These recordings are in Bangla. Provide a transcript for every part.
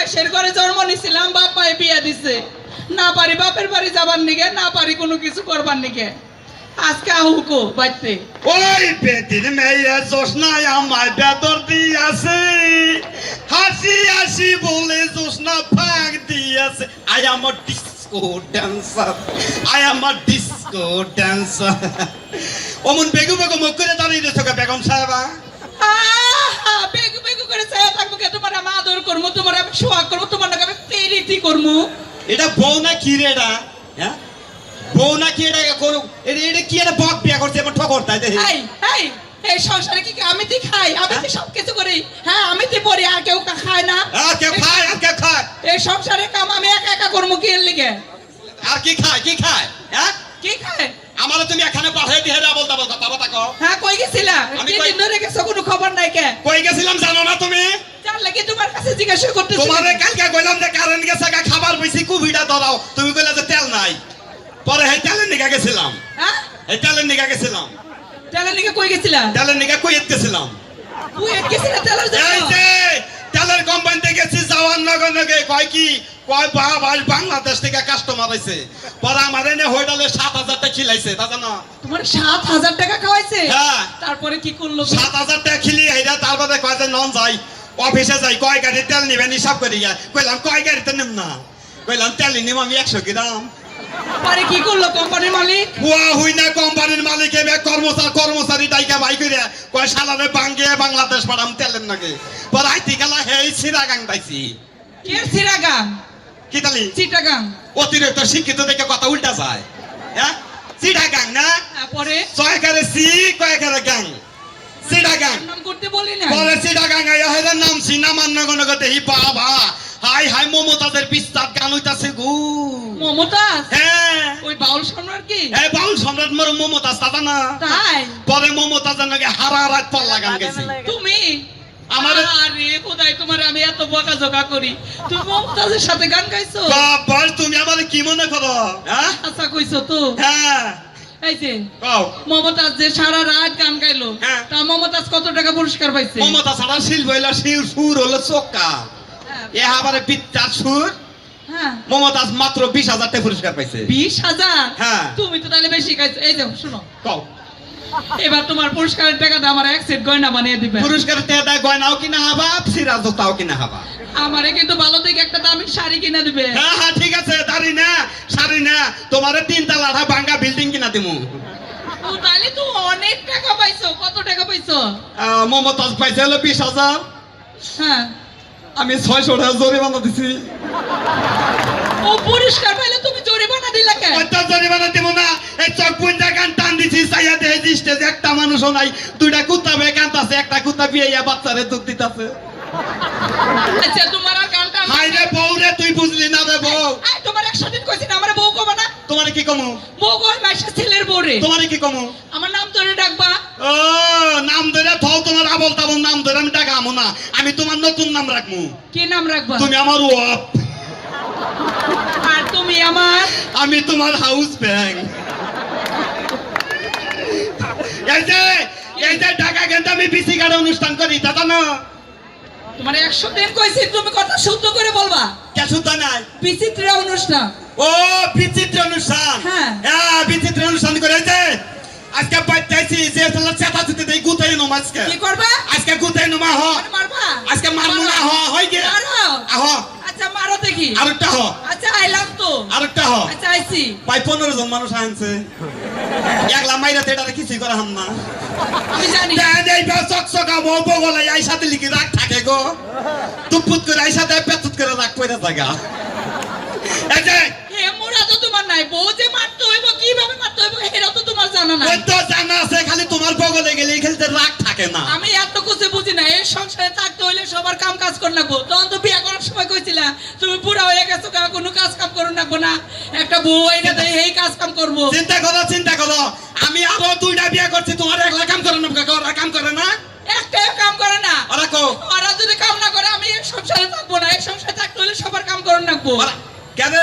মাসের ঘরে জন্ম নিছিলাম বাপ মায়ে বিয়া দিছে। না পারি বাপের বাড়ি যাবার নিগে না পারি কোনো কিছু করবার নিগে। আজকে ওই বেদিন মেয়ে জোসনায় আমায় বেদর দিয়াছে। হাসি হাসি বলে জোসনা ফাঁক দিয়াছে। I am a disco dancer I am a disco dancer অমন বেগু বেগু মুখ করে দাঁড়িয়ে দিয়েছ বেগম সাহেবা। বেগু করে চেয়ে থাকব কে? তোমার আমি আদর করব তোমার আমি সোয়াগ করব তোমার নাকি আমি পেরিতি করব। এটা বউ না কি রে এটা? হ্যাঁ? বউ না কি এটা? কোন এটা এটা কি এটা বক বিয়া করছে এবার ঠকর তাই দেখি। এই এই এই সংসারে কি আমি তুই খাই? আমি তুই সব কিছু করি? হ্যাঁ আমি তুই পড়ি? আর কেউ কা- খায় না? আর কে খায় আর কে খায়। এই সংসারে কাম আমি একা একা করব কি এর লিগে? আর কি খায়? কি খায়? হ্যাঁ? কি খায়? আমারে তুমি এখানে পাঠিয়ে দিয়ে ডাবল ডাবল কথা বাবা তাকো। হ্যাঁ কই গেছিলা? আমি কই- দিন ধরে গেছো কোনো খবর নাই কে? কই গেছিলাম জানো না তুমি? জানলে কি তোমার কাছে জিজ্ঞাসা করতেছি তোমারে কালকে কইলাম যে কারেন্ট গেছে গা খাবার বেশি কুভিটা ধরাও তুমি কইলা যে তেল নাই। পরে হে তেলের নিগা গেছিলাম। হ্যাঁ হে? তেলের নিগা গেছিলাম। তেলের লিগে কই গেছিলা? তেলের নিগা কইত গেছিলাম। তুই গেছিলা তেলের জন্য এই যে তেলের কোম্পানিতে গেছি যাওয়ার নগে নগে। কয় কি কয় বাংলাদেশ থেকে কাস্টমার আইছে। পরে আমার এনে হোটেলে সাত হাজার টাকা খিলাইছে তা জানো? তোমার সাত হাজার টাকা খাওয়াইছে? হ্যাঁ। তারপরে কি করল সাত হাজার টাকা খিলি হেরা তারপরে কয় যে নন যাই অফিসে যাই কয় গাড়ি তেল নিবেন হিসাব করি গিয়া কইলাম কয় গাড়িতে না? কইলাম তেল নিম আমি একশো গ্রাম পরে কি করল কোম্পানির মালিক? হুয়া হুই না কোম্পানির মালিক এবে কর্মচারী কর্মচারী দাইকা ভাই করে কয় সালারে বাঙ্গে বাংলাদেশ তেলের নাকি পর আইতি গেলা হেই সিরাগাং পাইছি কে চিরাগাং? কি তালি? চিটাগাং। অতিরিক্ত শিক্ষিত দেখে কথা উল্টা যায়। হ্যাঁ? সিরাগাং না? তারপরে? ছয় কারে সি কয় কারে গাং নাম করতে বলি না পরে সিরাগাং আইয়া হেদের নাম সিনা মান্য গণ গতে হি বাবা হাই হাই মমতাজের বিস্তার গান হইতাছে গু। মমতাজ? হ্যাঁ। ওই বাউল সম্রাট কি? এই বাউল সম্রাট মোর মমতাজ দাদা না তাই? পরে মমতাজের নাকি হারা রাত পাল্লা গান গেছি তুমি? আমার- আরে খোদাই তোমার? আমি এত বকা জকা করি। তুমি মমতাজের সাথে গান গাইছো? বাবা তুমি আমার কি মনে করো? হ্যাঁ? আচ্ছা কইছো তো। হ্যাঁ। এই যে মমতাজ যে সারা রাত গান গাইলো হ্যাঁ। তা মমতাজ কত টাকা পুরস্কার পাইছে? মমতা ছাড়া শিল্প হইল শির সুর হলো চক্কা এ আবারে পিত্তার সুর। মমতাজ মাত্র বিশ হাজার টাকা পুরস্কার পাইছে। বিশ হাজার? হ্যাঁ। তুমি তো তাহলে বেশি খাইছো এই যাও শোনো। কও। এবার তোমার পুরস্কারের টাকাটা আমার এক সেট গয়না বানিয়ে দিবে। পুরস্কার টাকা দেয় গয়নাও কিনা হাবা সিরাজ তাও কিনা হাবা। আমারে কিন্তু ভালো দেখে একটা দামি শাড়ি কিনে দিবে। হ্যাঁ হ্যাঁ ঠিক আছে দাঁড়ি না সারি না। তোমারে তিন তালা ভাঙ্গা বিল্ডিং কিনা দিমু। ও তাহলে তো অনেক টাকা পাইছো। কত টাকা পাইছো? মমতাজ পাইছে হলো বিশ হাজার। হ্যাঁ। আমি ছয়শো টাকা জরিমানা দিছি। ও পুরস্কার পাইলে তুমি জরিমানা দিলা কেন? ওইটা জরিমানা দিব না। এই চক পুঞ্জা গান টান দিছি চাইয়া দেখে স্টেজে একটা মানুষও নাই। দুইটা কুত্তা বে কান্তাছে একটা কুত্তা বিয়ে বাচ্চারে দুধ দিতাছে। আচ্ছা তোমার গানটা হাই রে বউ রে তুই বুঝলি না রে বউ। এই, তোমার একশো দিন কইছি না আমার বউ কবা না। তোমার কি কমু? বউ কই ছেলের বউ রে তোমার কি কমু? আমার নাম ধরে ডাকবা। ও নাম ধরে থাও তোমার আবল তাবল নাম ধরে আমি টাকা আমো না। আমি তোমার নতুন নাম রাখমু। কি নাম রাখবা? তুমি আমার ওয়াপ। আর তুমি আমার? আমি তোমার হাউস ব্যাং। এই যে এই যে ঢাকা কিন্তু আমি বিসি গাড়ি অনুষ্ঠান করি দাদা না? তোমার একশো দিন কইছি তুমি কথা শুদ্ধ করে বলবা? কে শুদ্ধ নাই। বিচিত্র অনুষ্ঠান। ও বিচিত্র অনুষ্ঠান। হ্যাঁ। বিচিত্র অনুষ্ঠান করেছে আজকে পাইতেছি যে তোলা চেতা চুতে দেই গুতাই নো আজকে। কি করবা? আজকে গুতাই নমা হ আর মারবা? আজকে মারমু না হ হই গে। আহ। আচ্ছা মারো দেখি। আরেকটা হ। আচ্ছা আইলাম তো। আরেকটা হ। আচ্ছা আইছি। প্রায় পনেরো জন মানুষ আনছে। একলা মাইরা তেটা কিছুই করা হাম না। আমি জানি। এই চকচকা আই সাথে লিখি রাগ থাকে গো? তুপুত করে আই সাথে পেতুত করে রাগ পয়রা জায়গা এই যে হে মোরা তো তোমার নাই। বউ যে মারতে হইব কীভাবে মারতে হইব হেরা তো তোমার জানা নাই। তো জানা আছে খালি তোমার বগলে গেলে খেলতে রাগ থাকে না। আমি এত কিছু বুঝি না। এই সংসারে থাকতে হইলে সবার কাম কাজ করে লাগবো তখন তো বিয়া করার সময় কইছিলা তুমি বুড়া হয়ে গেছো কা কোনো কাজ লাগবো না। একটা বউ আইনা দেয় এই কাজ কাম করব। চিন্তা করো চিন্তা করো। আমি আরও দুইটা বিয়ে করছি তোমার একলা কাম করে না ওরা কাম করে না? একটাও কাম করে না। ওরা কো ওরা যদি কাম না করে আমি এই সংসারে থাকব না। এই সংসারে থাকতে হলে সবার কাম করে ওরা কেন?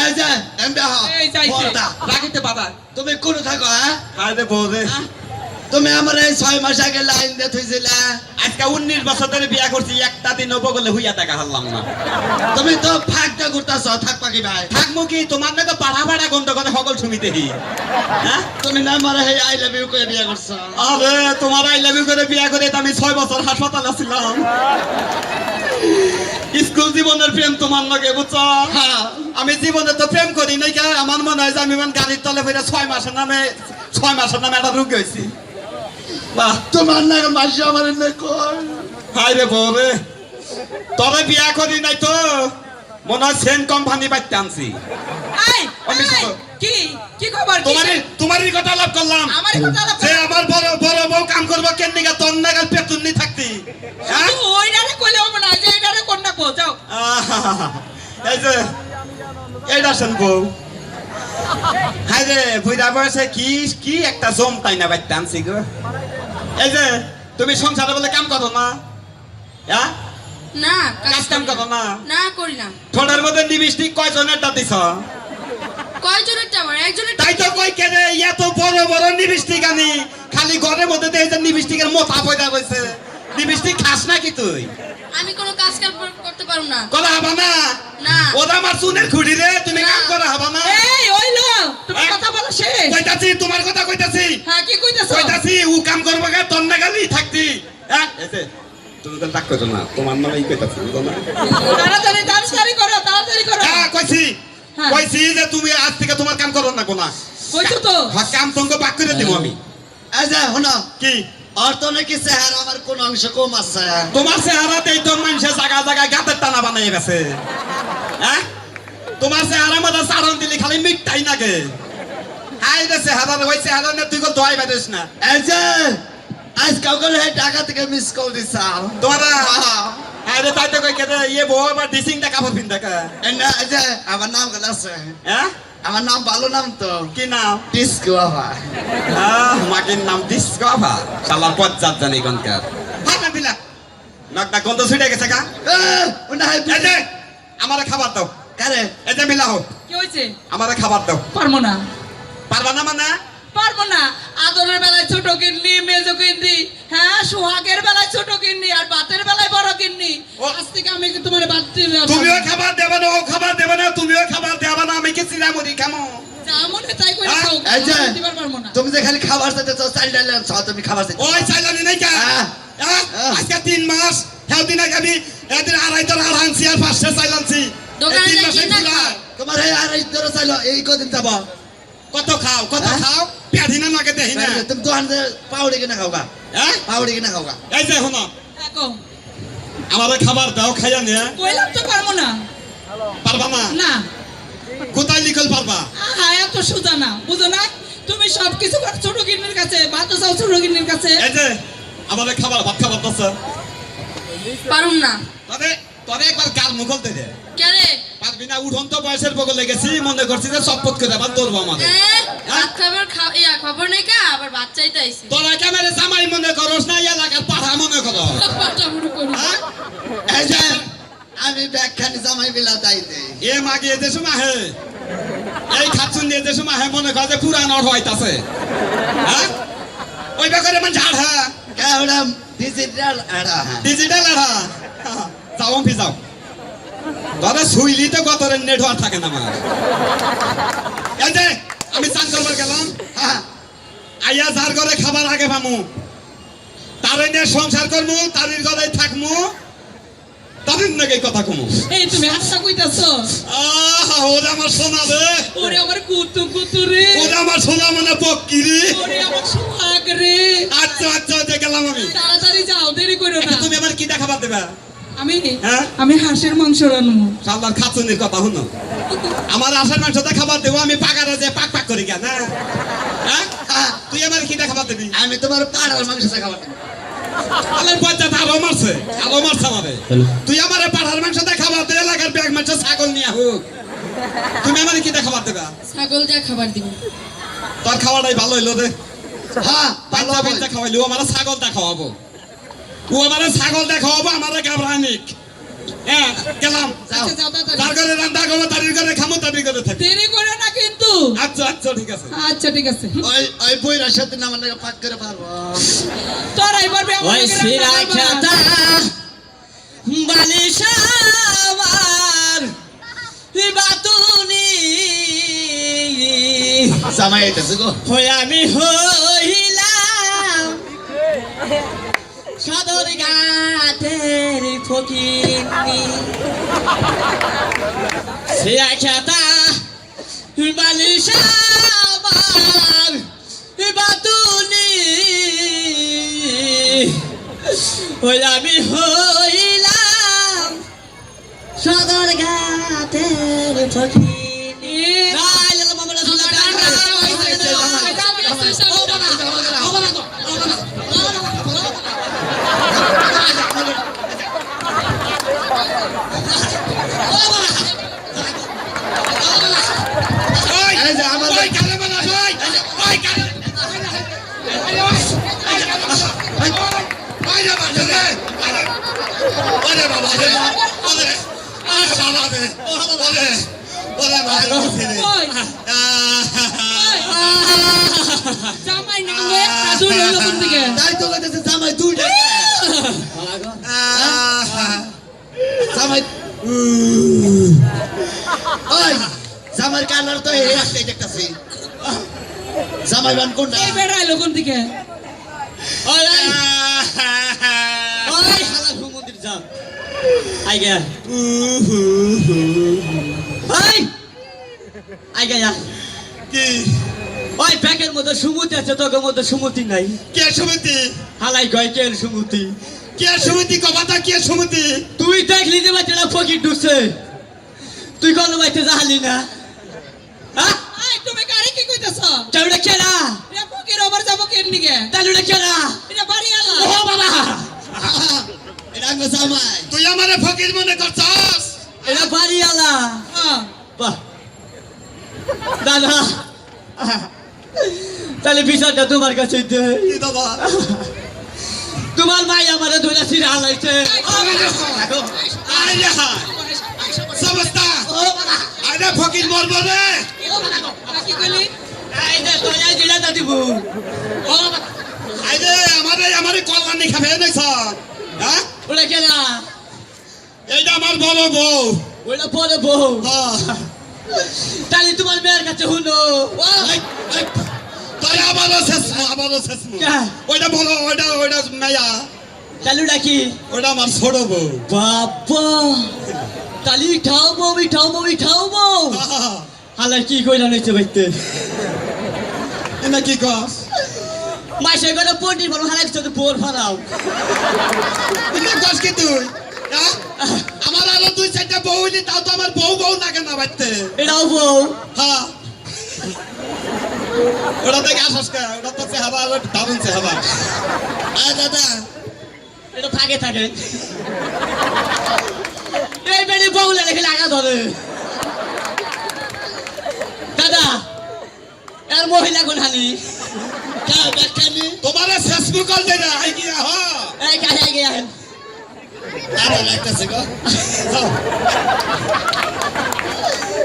এই যে এমবি হা এই যাইছে। রাখিতে বাবা তুমি কোন থাকো হ্যাঁ? হায়। রে বউ রে তুমি আমার এই ছয় মাস আগে লাইন দিয়ে থুইছিলা। আজকে উনিশ বছর ধরে বিয়া করছি একটা দিন বগলে হুইয়া টাকা হারলাম না। তুমি তো ফাঁকটা ঘুরতাছ থাকবা কি ভাই। থাকব কি? তোমার না তো পাড়া পাড়া গন্ধ করে সকল সুমিতে হ্যাঁ? তুমি না আমার এই আই লাভ ইউ করে বিয়ে করছ। আরে তোমার আই লাভ ইউ করে বিয়া করে আমি ছয় বছর হাসপাতালে ছিলাম স্কুল জীবনের প্রেম তোমার লগে বুঝছ? হ্যাঁ। আমি জীবনে তো প্রেম করি নাই আমার মনে হয় যে আমি গাড়ির তলে ফিরে ছয় মাসের নামে ছয় মাসের নামে একটা রুগী হয়েছি। বাহ তোমার না মাসি আমার হাই রে বউ রে তবে বিয়া করি নাই তো। মনে হয় সেন কোম্পানি বাইতে আনছি। কি কি খবর তোমারই তোমারই কথা লাভ করলাম। আমার কথা লাভ যে আমার বড় বড় বউ কাম করব কেন নিকা তোর নাগাল পেতুন্নি থাকতি। হ্যাঁ? ওইটারে কইলে হবে না যে এটারে কোন না কো যাও। এই যে এইটা শোন বউ। হাই রে বুইরা বয়সে কি কি একটা জম তাই না বাইতে আনছি গো। এই যে তুমি সংসারে বলে কাম করো না হ্যাঁ? না কাজ কাম করো না। না করি না। ঠোঁটের মধ্যে লিপস্টিক কয়জনেরটা দিছ? আমার? একজনের তাই তো কই কেনে এত বড় বড় লিপস্টিক আনি। খালি ঘরের মধ্যে দেখে লিপস্টিকের পয়দা হয়েছে লিপস্টিক খাস নাকি তুই? আমি কোনো কাজ কাম করতে পারব না। করা হবা না না। ওরা আমার চুনের খুঁড়ি রে তুমি কাম করা হবা না এই ওইলো তুমি হ্যাঁ? কথা বলো শেষ। কইতাছি তোমার কথা কইতাছি। হ্যাঁ কি কইতাছো? কইতাছি উ কাম করব গা তোর নাগালি থাকতি। হ্যাঁ? এসে তুমি তো ডাক করছ না তোমার নামেই কইতাছি বুঝো না? তাড়াতাড়ি তাড়াতাড়ি করো তাড়াতাড়ি করো। হ্যাঁ কইছি। হ্যাঁ। কইছি যে তুমি আজ থেকে তোমার কাম করো না কোনা। কইছো তো? হ্যাঁ কাম তঙ্গ বাক করে দিব আমি। এই যে শোনো। কি? অর্থ নাকি চেহারা আমার কোন অংশ কম আছে। তোমার চেহারাতেই তো মানুষের জায়গা জায়গায় গাতের টানা বানাই গেছে। হ্যাঁ? তোমার চেহারা মধ্যে চারণ দিলি খালি মিটটাই নাগে হাই রে চেহারা ওই চেহারা না তুই দোয়াই পারিস না। এই যে আজ কাউকে টাকা থেকে মিস কল দিছাল তোমার হাই রে তাই তো কই কেটে ইয়ে বউ আবার ডিসিংটা কাপড় পিন দেখা না, যে আমার নাম গেল হ্যাঁ আমার নাম ভালো নাম তো কি নাম ডিস্কো বাবা আহ মাকির নাম ডিসকভা শালার পজ্জাত জানি কোনকার ভাত না দিলা নাকটা গন্ধ ছুটে গেছে কা এই যে আমারে খাবার দাও কারে এই যে মিলা হোক কি হইছে আমারে খাবার দাও পারব না পারবা না মানে পারব না। আদরের বেলায় ছোট কিনলি মেজো কিনলি হ্যাঁ সোহাগের বেলায় ছোট কিননি আর বাতের বেলায় বড় কিননি। আজ থেকে আমি কি তোমার বাদ তুমিও খাবার দেবে না ও খাবার দেবে না তুমিও খাবার দেবে না আমি কি চিরামুড়ি খামো? মনে হ্যাঁ, তুমি যে খালি খাবার চাইতে চাল ডাল তুমি খাবার চাইতে ওই নাই কা। হ্যাঁ? আজকে তিন মাস দিন আগে আমি এদিন আড়াই তোর আড়াইছি আর পাঁচশো চাইলানছি এই তিন মাসে। তোমার এই চাইলো এই কদিন যাব? কত খাও কত হ্যাঁ? খাও? পেঁধি না নাকে দেখি না। তুমি দোকান পাউডি কিনা খাওগা। হ্যাঁ? পাউডি কিনা খাওগা। এই যে শোনো। হ্যাঁ। আমারে খাবার দাও খাইয়া নিয়ে। কইলাম তো পারব না। পারবা না? না। কোথায় লিখল পারবা? আহা এত সোজা না। বুঝো না? তুমি সব কিছু করো ছোট কিন্নির কাছে ভাত চাও ছোট কিন্নির কাছে। এই যে আমাদের খাবার ভাত খাবার দছে পারুম না। তবে তবে একবার গাল মুখল দে কেরে পারবি না উঠন্ত বয়সের বগলে গেছি। মনে করছি যে চপ্পত করে আবার দৌড়বো আমাদের। এ, ভাত খাবার খা- ইয়া খবর নেই কা আবার ভাত চাইতে আইছি। তোরা ক্যামেরা জামাই মনে করস না এলাকার পাঠা মনে করো পাটাবুড়ু করি হ্যাঁ? এই যে আমি ব্যাগখানি জামাই বিলা যাইতে এ মাগি এতে সময় হে এই খাচ্ছুন দিয়ে যে সময় হে মনে কর যে পুরান অর হইতাছে হ্যাঁ? ওই বেকারে মানে ঝাড় হ্যাঁ? ডিজিটাল আড়া ডিজিটাল আর যাও অম্পি যাও। তবে শুইলি তো গতরের নেটওয়ার্ক থাকে না আমার এই যে আমি চান করবার গেলাম। হ্যাঁ আইয়া যার ঘরে খাবার আগে পামু তারে নিয়ে সংসার করমু তারির ঘরে থাকমু। তাদের নাকি কথা কমু। এই তুমি হাসা কইতাছো? আহ ওরে আমার সোনা রে। ওরে আমার কুতু কুতু রে। ওরে আমার সোনা মানে পক্কিরি ওরে আমার সোহাগ রে। আচ্ছা আচ্ছা আচ্ছা গেলাম আমি। তাড়াতাড়ি যাও দেরি করো না। তুমি আমার কি দেখাবার দেবা? আমি হ্যাঁ? আমি হাঁসের মাংস রান্নবো সাল্লার খাতুনির কথা শুনো। আমার আসার মাংস দেখাবার দেবো আমি পাকারে যে পাক পাক করি কেন? হ্যাঁ? হ্যাঁ? তুই আমার কি দেখাবার দিবি? আমি তোমার পাড়ার মাংস খাবার আলের পঞ্চায়েত আরও মারছে আরও মারছে আমারে। তুই আমার পাঠার মাংস দেখাবার দে এলাকার ব্যাগ মাংস ছাগল নিয়ে হোক তুমি আমার কি দেখাবার দেবা? ছাগল দিয়ে খাবার দিব। তোর খাওয়াটাই ভালো হইল রে হ্যাঁ ভালো পাঞ্জা হবে। পাঞ্জা খাওয়াইলো আমার ছাগল দেখাওয়াবো ও আমার ছাগল দেখাওয়াবো আমার গাবরানিক হ্যাঁ গেলাম যাও। আচ্ছা, তার ঘরে রান্না করব তারির ঘরে খামো তারির ঘরে থাকি। দেরি করো না কিন্তু। আচ্ছা আচ্ছা ঠিক আছে। আচ্ছা ঠিক আছে। ওই ওই বইরার সাথে না আমার পাক করে পারব তোরাই পারবে আমার ওই সিরা? খেতা বালিশাবার বাতুনি। গো। হই আমি হইলাম। সদর গাতের ফকিনি সিরা খেতা বালিশাবার বাতুনি ওই আমি হইলাম সদর ঘাটের ফকিনি জামাই না রে, দূর হইল কোন দিকে? তাই তো কইতেছে জামাই দুইটা জামাই ওই জামাই কালার তো এই একটাই দেখতাছি জামাই বান কোনটা এই বেড়া হইল কোন দিকে? ওই ওই ওই হালা ঘুমন্দির যা আই গে ওই আই গে যা কি? ওই ব্যাগের মধ্যে সুমতি আছে তোকে মধ্যে সুমতি নাই। কে সমিতি? হালাই গয় কে সুমতি? কে সমিতি? কবাতা কে সমিতি? তুই দেখলি যে বাচ্চাটা ফকির ঢুকছে। তুই কোনো বাইতে যাহালি না? হ্যাঁ এই, তুমি গাড়ি কি কইতেছ? চাউটা কেনা এ ফকির আবার যাব কেন দিকে? চালুটা কেনা এটা বাড়ি আলা। ও বাবা! এটা আঙ্গ জামাই তুই আমারে ফকির মনে করছস? এটা বাড়ি আলা হ্যাঁ। বাহ। দাদা। তাহলে বিষয়টা তোমার কাছে দে। দাদা? তোমার মাই আমার ধরে সিরা হালাইছে সমস্তা আরে ফকির মরব রে। কি কইলি? যে তোর জিলা দাদিবু আরে আমারে আমারে কল্যাণী খাবে নাইছ হ্যাঁ? ওটা কেনা এইটা আমার বড় বউ। ওটা পরে বউ। হ্যাঁ। তাহলে তোমার মেয়ের কাছে হুনো তাই আবারও শেষ আবারও শেষ কে? ওইটা বলো ওইটা ওইটা মেয়া। চালুটা কি? ওইটা আমার ছোট বউ। বাবা তালি উঠাও বউ উঠাও বউ উঠাও বউ। আহা, হালাই কি কইলা নিচে বাইতে? এটা কি কস? মাসে করে পটি বড় হালাই তো বোর এটা কস কি তুই? হ্যাঁ? আমার আরও দুই চারটা বউ হইলি তাও তো আমার বউ বউ লাগে না বাড়তে? এটাও বউ। হ্যাঁ। ওটা থেকে আসস কে? ওটা তো চেহারা আরও দারুণ চেহারা। আয় দাদা। এটা থাকে থাকে। এই বেড়ে বউলে রেখে লাগা ধরে দাদা এর মহিলা কোন হানি? কা ব্যাখ্যানি তোমারে শেষ মুকল দে না আই গিয়া হ। এই কাছে আগে আহেন আরে লাগতাছে গো।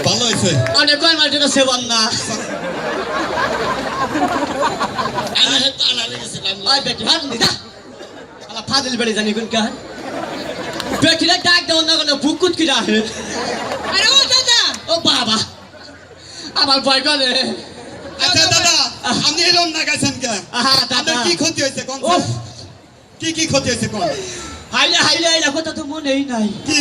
ভালো হয়েছে অনেক কয় মার জন্য সেবন না। আমি হয়তো আনা লেগেছিলাম ওই বেটি হাত নিদা। আলা ফাদিল বেড়ে জানি কোন কার। বেটিরা ডাক দাও না কোনো বুকুত কি রাহে আরে ও দাদা। ও বাবা। আমার ভয় করে। আচ্ছা দাদা আপনি এরম না গেছেন কে? দাদা। আপনার কি ক্ষতি হয়েছে কোন কি কি ক্ষতি হয়েছে কোন? হাইলে হাইলে এই কথা তো মনেই নাই। কি?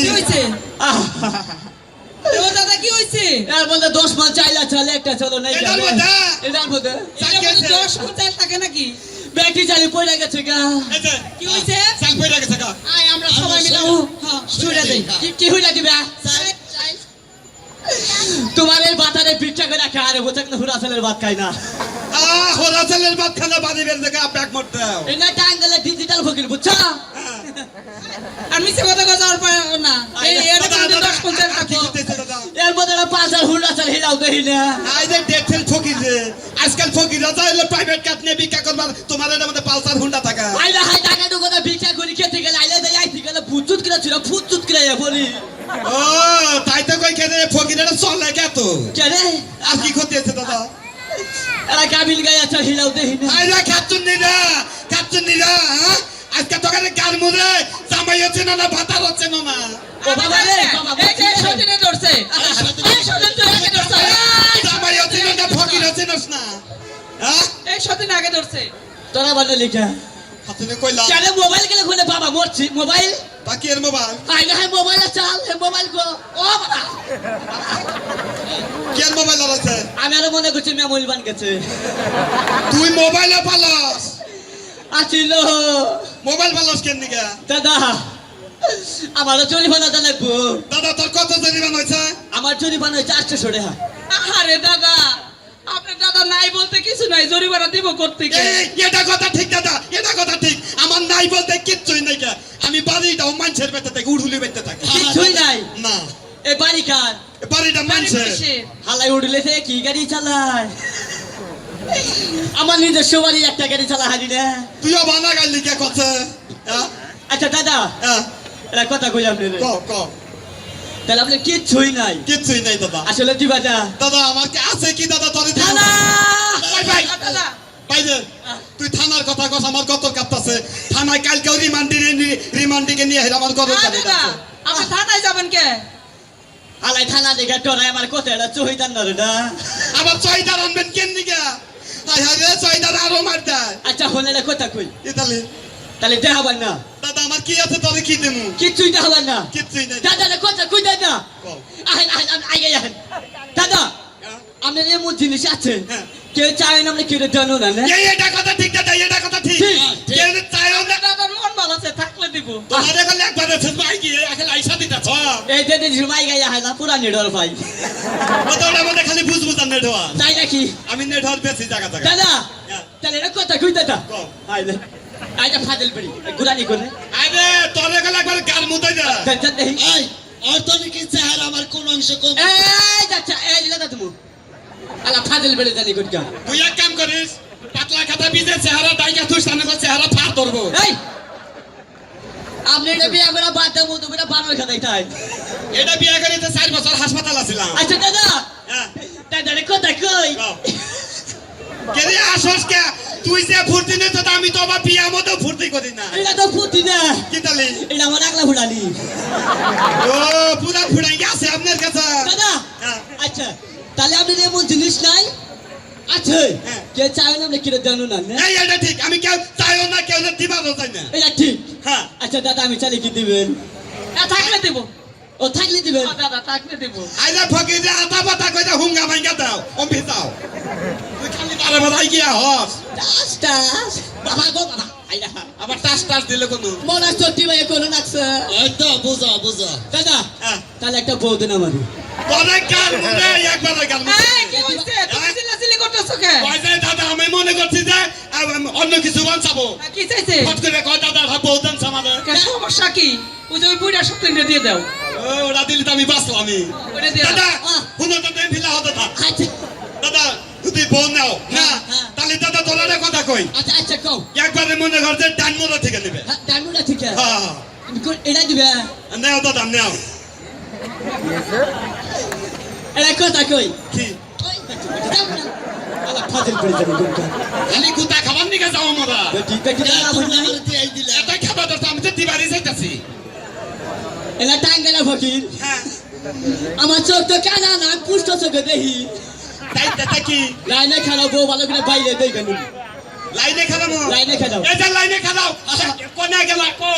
ও দাদা কি হইছে এর দশ মাস চাইলা চলে একটা চলো নাই এটার। মধ্যে? এটার মধ্যে? থাকে নাকি? বেটি চালি পড়ে গেছে গা। কি হইছে চাল গেছে আয় আমরা সবাই মিলে হ্যাঁ ছুড়ে দেই। কি কি হইলা দিবা? তোমার এই বাতারে পিঠা করে রাখা আরে বোঝা না হুরা ছেলের ভাত খাই না। আহ হোরা চালের ভাত খানা বাড়ি বের থেকে ব্যাগ মরতে এই না টাঙ্গালে ডিজিটাল ফকির বুঝছ? আর মিছে কথা কথা আর পায় না। এই এর দাদা, মধ্যে দাদা, দশ কুইন্টাল আর কি থাকো হইতেছে দাদা? এর না পাঁচ হাজার হুরা চাল হিলাও দেহি না। আই যে ডেটেল ফকির রে। আজকাল ফকির রাজা প্রাইভেট কাট নিয়ে ভিক্ষা করবার তোমার এর মধ্যে পালসার হুন্ডা থাকা। আইলা হাই টাকা তো কথা ভিক্ষা করি খেতে গেলে আইলা দেয় আইতে গেলে ফুচুত করে ছিল ফুচুত করে বলি। ও তো কই খেতে ফকিরের চলে কে তো? কেন আর কি ক্ষতি আছে দাদা? এরা কাবিল গায়ে আছে হিলাও দেহি না। আইরা খাচ্ছুন নিরা খাচ্ছুন নিরা হ্যাঁ? আজকে তোকে গার মুরে জামাই হচ্ছে না না ভাতার হচ্ছে না না। ও বাবা রে এই যে সজনে ধরছে। এই সজনে তুই আগে ধরছে। জামাই হচ্ছে না না ফকির হচ্ছে না হ্যাঁ? এই সজনে আগে ধরছে। তোরা বানা লিখা। হাতে কইলা কেন মোবাইল গেলে খুলে বাবা মরছি? মোবাইল? বাকি এর মোবাইল? আই না মোবাইল চাল হে মোবাইল গো। ও বাবা। কি এর মোবাইল আছে? আমি আরও মনে করছি মেমোরি বান গেছে। তুই মোবাইলে পালাস। আছিল। মোবাইল পালাস কেন নিগা? দাদা আমারও জরিমানা জানাব দাদা তোর কত জরিমান হয়েছে? আমার জরিমানা হচ্ছে আটশো টাকা। আরে দাদা আপনার দাদা নাই বলতে কিছু নাই জরিমানা দিব করতে এটা কথা ঠিক কিচ্ছুই নাই কে। আমি বাড়িটাও মানুষের বেঁচে থাকি উড়ুলি বেঁচে থাকি। কিছুই নাই। না। এ বাড়ি কার? এ বাড়িটা মানুষের। হালাই উঠলে সে কি গাড়ি চালায়? আমার নিজস্ব বাড়ি একটা গাড়ি চালা হারি না তুইও বানা গাইলি কে কথা হ্যাঁ? আচ্ছা দাদা। হ্যাঁ, এটা কথা কই আপনি ক ক। তাহলে আপনি কিচ্ছুই নাই। কিচ্ছুই নাই দাদা। আসলে দিবা যা দাদা আমার কি আছে কি দাদা? তোর দাদা! ভাই। ভাই দাদা। বাইরে তুই থানার কথা কস আমার কত কাঁপতাছে। থানায় কালকেও রিমান্ডি রিমান্ডিকে নিয়ে হের আমার কত আ, দাদা আপনি থানায় যাবেন কে? হালাই থানা দেখে টরাই আমার কথা এটা চহিদান না রে না। আবার চয়দার আনবেন কেন নিকা হাই হাই রে চয়দার আরও মার দেয়। আচ্ছা হলে এটা কথা কই? ইতালি তাহলে? দেখাবার না। দাদা আমার কি আছে তবে কি দেবো? কিচ্ছুই দেখাবার না। কিচ্ছুই নাই দাদা রে কথা কই কও। আহেন আহেন আহেন আগে আহেন। দাদা হ্যাঁ? আপনার এমন জিনিস আছে? হ্যাঁ। কেউ চায় না আমরা কেউ জানো না না? এই এটা কথা ঠিক দাদা এটা কথা ঠিক। ঠিক। কেন চাইও না? দাদার মন ভালো আছে থাকলে দিব। তোমার এখন একবার ফেসবুক গিয়ে এখন আইসা দিতেছ এই যে যে মাই গাই আহে না পুরা নিডর ভাই। ওটা মধ্যে খালি বুঝ হওয়া তাই নাকি? আমি হওয়ার বেশি জায়গা জায়গা। দাদা হ্যাঁ। তাহলে এটা কথা কই দাদা। আইলে আইটা ফাদেল পড়ি গুরানি করে। আরে তোর এখন একবার গাল মুতাই দে। দাদা দেই এই অর্থনীতির চেহারা আমার কোন অংশ কম? এই যাচ্ছা এই দাদা তুমি। আলা ফাদেল পড়ি জানি গুটকা। তুই এক কাম করিস পাতলা খাতা বিজে চেহারা ডাইকা তুই সামনে করে চেহারা ফার ধরবো। এই! আপনি এটা বিয়া করে বাদ দাও মতো করে বানর খাতাই তাই এটা বিয়ে করিতে চার বছর হাসপাতাল আছিলাম। আচ্ছা দাদা! হ্যাঁ। দাদা কথা কই। কেরে আসস কে? তুই যে ফুর্তি নিত আমি তো আবার বিয়া মতো ফুর্তি করি না। এটা তো ফুটি না। কি তালি এটা আমার আগলা ফুটালি। ও পুরা ফুড়াই গেছে আপনার কাছে। দাদা! হ্যাঁ। আচ্ছা। তাহলে আপনি এমন জিনিস নাই? আছে। হ্যাঁ। কে চায় না আপনি জানো না না? এই এটা ঠিক। আমি কেউ চাইও না কেউ না দিবারও চাই না। এটা ঠিক। হ্যাঁ। আচ্ছা দাদা আমি কি দিবেন? থাকলে দিব। ও থাকলে দিবেন? দাদা থাকলে দিব। আইলা যে আতা পাতা কইতা হুঙ্গা ভাঙ্গা দাও অম্বি দাও। তুই খালি বারে বারে গিয়া হস। টাস টাস বাবা গো বাবা। আবার টাস টাস দিলে কোন। মনে সত্যি ভাই কোনো নাকছে ওই তো বুঝো বুঝো। দাদা হ্যাঁ। তাহলে একটা বউ দেন আমার। তোরে গাল মুড়ে একবার গাল মুড়ে এই, কি হইছে? তুমি চিল্লাচিল্লি করতেছো কে? কয় যে দাদা আমি মনে করছি যে আম, আম, অন্য কিছু বাঞ্চাবো কি চাইছে? ফট করে কয় দাদা ভাব বহুদান সামাদের সমস্যা কি? ওই যে ওই বুইড়া সত্যিটা দিয়ে দাও। ও ওরা দিলে তো আমি বাঁচলামই ওইটা দাদা আহ। শুনো তো ভিলা হতে থাক। আচ্ছা। দাদা যদি বউ নাও না হ্যাঁ, হ্যাঁ। তাহলে দাদা তোলারে কথা কই? আচ্ছা আচ্ছা কও। একবারে মনে কর যে ডানমোড়া থেকে নেবে। হ্যাঁ ডানমুটা ঠিক আছে হ্যাঁ। হ্যাঁ। এটা দিবে? নেও দাদা নেও। এটা কথা কই? কি? খালি খাবার নিকে যাও খাবার আমি তো টাঙ্গালা ফকির। হ্যাঁ। আমার চোখ তো কানা না পুষ্ট চোখে দেখি। তাই দাদা লাইনে খেলা বউ ভালো করে বাইরে দেই কেন লাইনে খেলামো লাইনে খেলাও যে লাইনে খেলাও কোনে গেলা কো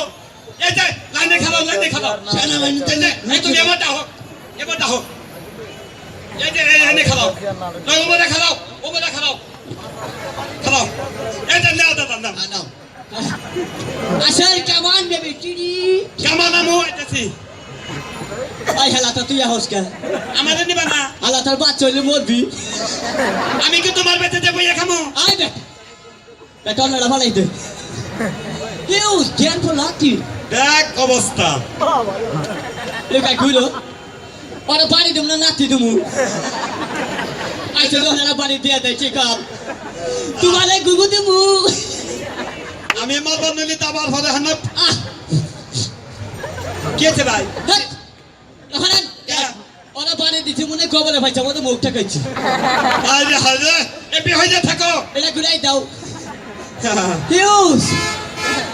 যে লাইনে খেলাও লাইনে খেলাও সেনাবাহিনীতে এই যে এই তুমি এবার দাও এবার দাও এই যে লাইনে খেলাও নয় ওমরে খেলাও ওমরে খেলাও খেলাও যে নাও দাদা নাও নাও আসল কেমন বেবি টিডি কেমন আমু আইতাছি আই হেলা তা তুই আহস কে আমাদের নিবা না আলা তার বাচ্চা হইলে মরবি আমি কি তোমার বেঁচে যাব খামো আই বেট বেটা না ভালাই দে কেউ জ্ঞান তো লাতি দেখ অবস্থা লেখা কইলো ওরা বাড়ি দেব না নাতি দেবো আইসে লোহারা বাড়ি দিয়ে দেয় ঠিক তোমারে গুগু দেবো আমি মারবার নইলে তো আবার ফলে হান্না কি ভাই ওরা পানি দিছি মনে কবলে মুখটা আরে হারে হয়ে থাকো। এটা ঘুরাই দাও। হিউজ।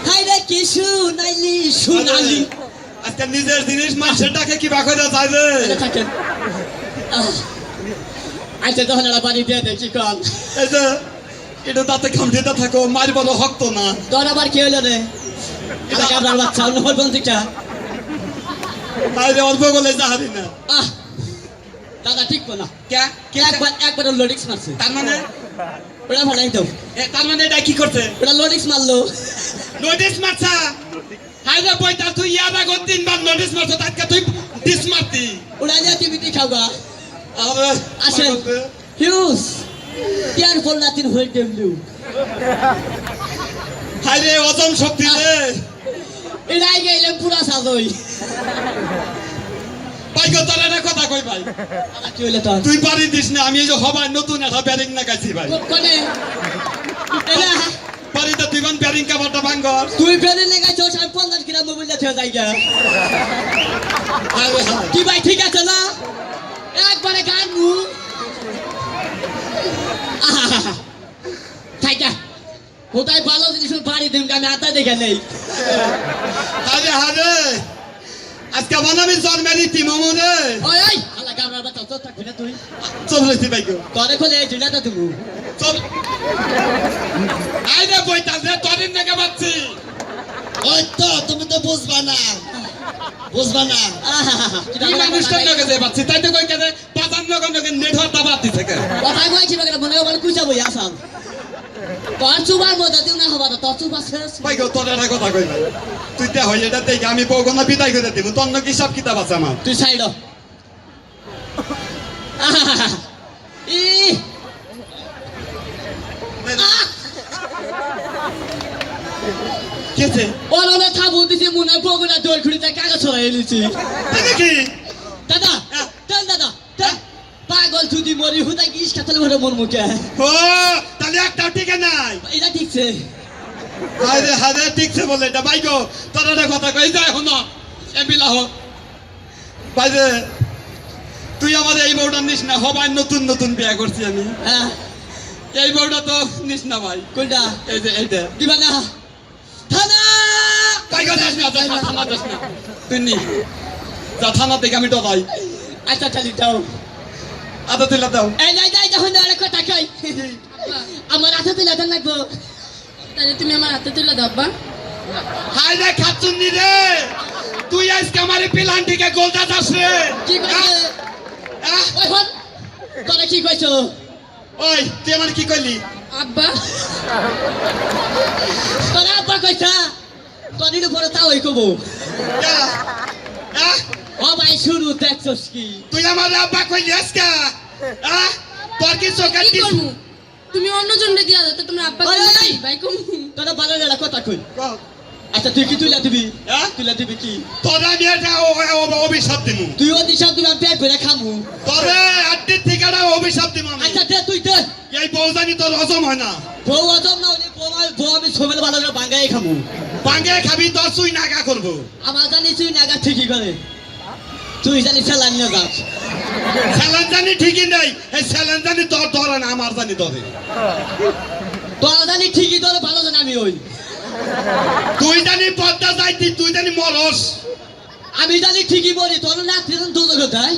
হাই রে কি শুনাইলি শুনালি আজকে নিজের জিনিস মানুষের ডাকে কি বাক হয়ে যাবে এটা থাকেন। আহ। আচ্ছা তখন ওরা পানি দিয়ে দেখি কল এই যে এটা তাতে খামটিতে থাকো মার বলো হক্ত না। তোর আবার কি হলো রে? এটা কাবলার বাচ্চা অন্য বন্ধুটা আরে অল্প বলে যাহারি না। দাদা ঠিক না কে? কে? একবার একবার লোডিক্স মারছে। তার মানে? ওটা ভালাই তো এ, তার মানে এটা কি করছে? ওটা লোডিক্স মারলো। নোটিস মারছা? হাইরে বইটা তুই ইয়ার আগে তিনবার নোটিস মারছো তাকে তুই ডিস মারতি। ওটা নিয়ে টিভিতে আরে আসেন। হিউজ কেয়ারফুল হুইল টেম ইউ হাইরে অজম শক্তি রে। এরাই গেলে পুরা সাজই। কথা কই ভাই? কি হইলে তোর? তুই পারি দিস না আমি এই যে হবার নতুন একটা ব্যারিং না গাইছি ভাই। কোনে বাড়িতে তুই বান ব্যারিং কাভারটা ভাঙ্গর তুই ফেলে লেগে চোস আমি পঞ্চাশ গ্রাম মোবাইল থেকে যাই গা কি ভাই ঠিক আছে না? একবারে গান মু থাইকা কোথায় ভালো জিনিস বাড়ি দিন আমি আতা দেখে নেই। হাইরে আজকে আমার আমি জন্মের ইতি মামুনে? ওই ওই আলা গামরা বাচ্চা তো থাকবি না তুই। চল রইছি ভাই গো তোরে খোলে এই তুমি চল। যে নাকি বাচ্চি ওই তো তুমি তো বুঝবা না। বুঝবা না। এই মানুষটার নাকি যে বাচ্চি তাই তো কই কেন পাতান নগর নগর নেট হওয়ার দাবা দিছে কে। কথা কইছি মনে হয় কুইছা বই তোর চুবার মধ্যে দিও না হবা তোর চুবা শেষ। ভাই গো তোর একটা কথা কই ভাই। তুই তে হয় এটা দেখে আমি বউগনা বিদায় করে দিব তোর নাকি সব কিতাব আছে আমার তুই সাইড ই। কেছে ওর থাবু দিছে মনে বগুনা দৌড় খুঁড়িতে কাগজ ছড়াই এনেছি কি? দাদা দাদা পাগল যদি মরি হুদা কি ইস্কা তাহলে ওরে মন মুখে? ও তাহলে একটা টিকে নাই। এটা ঠিকছে। হায়রে হায়রে ঠিকছে বলে এটা। গো তোর একটা কথা কই? যায় হন এ বিলাহ ভাই রে তুই আমার এই বউটা নিস না। হবাই নতুন নতুন বিয়া করছি আমি। হ্যাঁ। এই বউটা তো নিস না ভাই। কোনটা? এই যে এইটা। দিবা না থানা গো যাস না থানা যাস না। তুই নি। যা থানা থেকে আমি ডরাই আচ্ছা চালি যাও আদা তুলা দাও। এই যাই যাই যখন আরে কথা কই আমার হাতে তুলে দেন লাগবো। তাহলে তুমি আমার হাতে তুলে দাও আব্বা। হাই রে খাচ্ছুন্নি রে তুই আজকে আমার পিলান্টিকে গোলটা যাস রে। কি কইছে ওই হন তোরা কি কইছো? ওই তুই আমার কি করলি আব্বা। তোরা আব্বা কইছা তোর উপরে তা ওই কবো। আহ, আহ, ও ভাই শুরু দেখছস কি? তুই আমার আব্বা কইলি আজকে আহ, তোর কি চোখের কি তুমি অন্য জনরে দিয়া দাও তো তোমরা আব্বা ওই। ভাই কম তোরা ভালো লাগা কথা কই? আচ্ছা তুই কি তুইলা দিবি? হ্যাঁ? তুইলা দিবি কি? তোর অ- অ- অভিশাপ দিমু। তুই ও দিশা দিবি আমি পেট খামু। তোরে আটটির ঠিকানা অভিশাপ দিমু আমি। আচ্ছা দে তুই দে। এই বউ জানি তোর হজম হয় না। বউ হজম না হলে বউ আমি বউ আমি সবেল ভালো করে বাঙ্গাই খামু। বাঙ্গে খাবি তোর চুই নাগা করব। আমার জানি তুই নাগা ঠিকই করে। তুই জানি ফেলানি না যাস। স্যালেন জানি ঠিকই নেই। এই স্যালেন জানি তোর ধরে না আমার জানি ধরে তোর জানি ঠিকই তোর ভালো জানি আমি ওই। তুই জানি পদ্মা যাইতি তুই জানি মরস। আমি জানি ঠিকই বলি তোর না তুই দুটো কোথায়?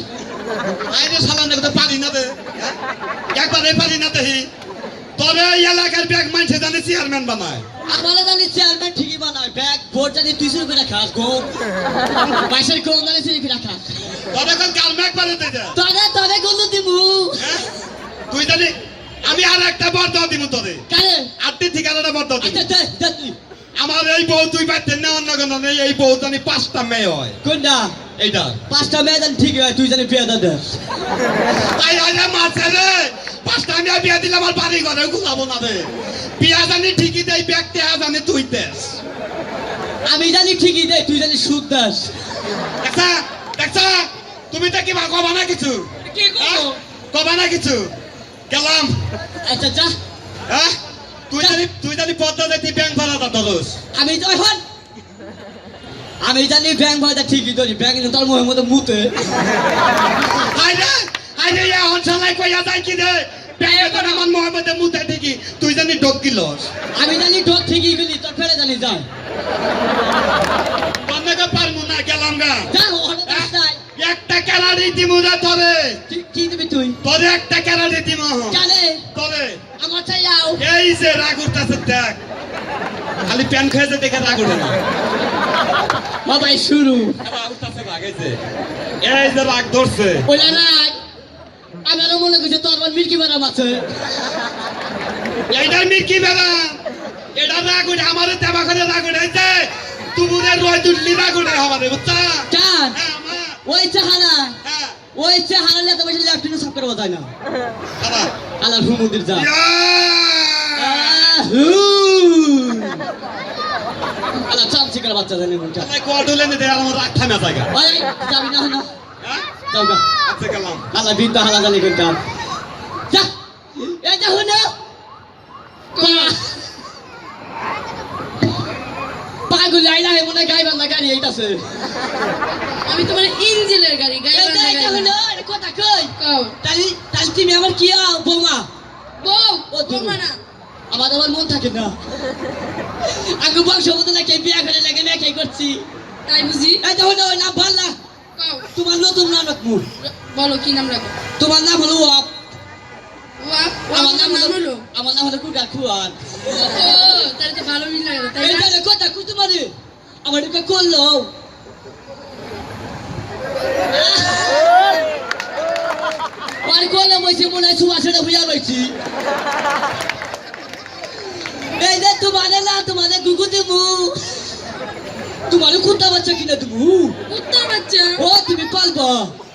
আইরে সালান দেখতে পারি না রে। একবারে পারি না দেহি। তবে এই এলাকার ব্যাগ মানছে জানি চেয়ারম্যান বানায়। আমার জানি চেয়ারম্যান ঠিকই বানায় ব্যাগ বোর্ড জানি তুই শুরু করে খাস গম পয়সার গম জানি শুরু করে খাস। তোর এখন কাল বাড়ি দে যা। তোরে তোরে গলু দিমু। হ্যাঁ? তুই জানি আমি আর একটা বর্দাও দিব তোরে। কারে? আটটি ঠিকানাটা দিব আচ্ছা তুই। আমার এই বউ তুই পাইতে না অন্য কোনো নেই এই বউ জানি পাঁচটা মেয়ে হয়। কোনটা? এইটা। পাঁচটা মেয়ে জানি ঠিক হয় তুই জানি বিয়ে দে তাই রে আমি আর বিয়া দিলে আমার বাড়ি ঘরে ঘুরাবো না রে। বিয়া জানি ঠিকই দেয় ব্যাগ টেয়া জানি তুই দেশ আমি জানি ঠিকই দে তুই জানি সুদ দাস। দেখছা দেখছা তুমি তো কিবা কবা না কিছু? কি হ্যাঁ? কবা না কিছু? গেলাম। আচ্ছা যা। হ্যাঁ? তুই জানি তুই জানি পদ্মা দেখি ব্যাংক ভাড়া দা দোষ। আমি যখন আমি জানি ব্যাংক ভাড়াটা ঠিকই ধরি ব্যাংক তোর মুখের মতো মুতে। আইরে আইরে ইয়া হনসালাই কইয়া যাই কি রে? তো আমার মোহাম্মদে মুতে ঠিকই। তুই জানি ডক কিলস। আমি জানি ডোর ঠিকই গেলি তোর ফেলে জানি যাই বন্ধকে পারমু না গেলাম গা। একটা ক্যালারি দিমু রে তবে। কি- কি দিবি তুই? তোরে একটা ক্যালারি দিমু জানে তবে। আমার চাই যাও। এই যে রাগ উঠতেছে দেখ। খালি প্যান খেয়েছে দেখে রাগ উঠে না। বাবাই শুরু। রাগ উঠতেছে রাগ এই যে। রাগ ধরছে। ওলা রাগ। আমি আরও মনে করছি তোর আমার মিল্কি বাদাম আছে। এইটার মির কি বাবা এটা রাগ উঠে আমারে দেবা করে রাগ উঠাইছে তুমুরে রয় দুল্লি রাগ উঠে আমারে বুঝছা? কান হ্যাঁ ওই চাহানা হ্যাঁ। ওই চাহানা লেতে বসে লেফটিনে সব করে বাজায় না? আল্লাহ হুমুদির যা। ইয়া! আহু! আল্লাহ চামচি করে বাচ্চা জানি কোয়াল তুলে নিতে আমার রাগ থামে জায়গা ওই যাবি না না। হ্যাঁ আচ্ছা গেলাম। আল্লাহ বিদ্যা হালা জানি কোনটা যা। এই হুনো পাগুল আইলা হে মনে গাই বান্দা গাড়ি এইতাছে আমি তোমার ইঞ্জিনের গাড়ি বান্ধা যা গাড়ি। হুনো এটা কথা কই? কও। তালি তালি তুমি আমার কি বৌমা? বউ ও বৌমা না। আমার আমার মন থাকে না। আগে বংশ না কে বিয়া করে লাগে না কে করছি। তাই বুঝি। এই যা হুনো নাম ভাল্লা তোমার নতুন নাম রাখব। বলো কি নাম রাখো তোমার নাম হলো ওয়াপ আমার নাম হলো? আমার নাম হলো কুকার খুয়ান। তাহলে তো ভালো মিল লাগে তাই না? যে কথা কুতু মারে আমার এটা করল আর করলে বসে মনে হয় সুবাসটা বুঝা পাইছি এই যে তোমারে না তোমারে গুগু দেবু তোমারে কুত্তা বাচ্চা কিনা দেবু কুত্তা বাচ্চা ও তুমি পালবা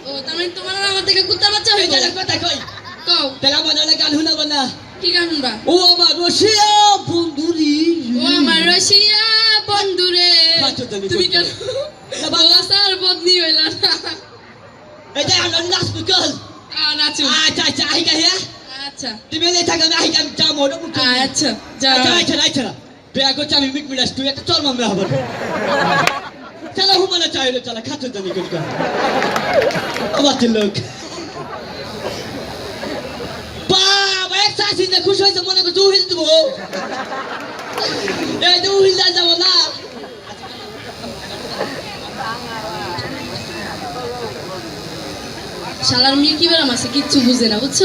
ও তার মানে তোমার আমার থেকে কুত্তার বাচ্চা হয়ে হইবে যে কথা কই কও তাহলে আমার অনেক গান শুনাবো না কি গান শুনবা ও আমার রসিয়া বন্ধুরি ও আমার রসিয়া বন্ধুরে তুমি কেন। বসার বদনি হইলা না যে আমরা নাচবো কল আ নাচু আচ্ছা আচ্ছা আহিকা হিয়া আচ্ছা তুমি এলে থাকা আমি আহিকা আমি যাব আচ্ছা যা আচ্ছা আচ্ছা আচ্ছা বেয়া করছে আমি মিট মিলাস তুই একটা চল মামলা হবার। চলো হুমানা চাইলে চলো, খাচ্ছ জানি আমার লোক। বাবা এক চাষি যে হয়েছে, মনে আছে? কিচ্ছু বুঝে না, বুঝছ?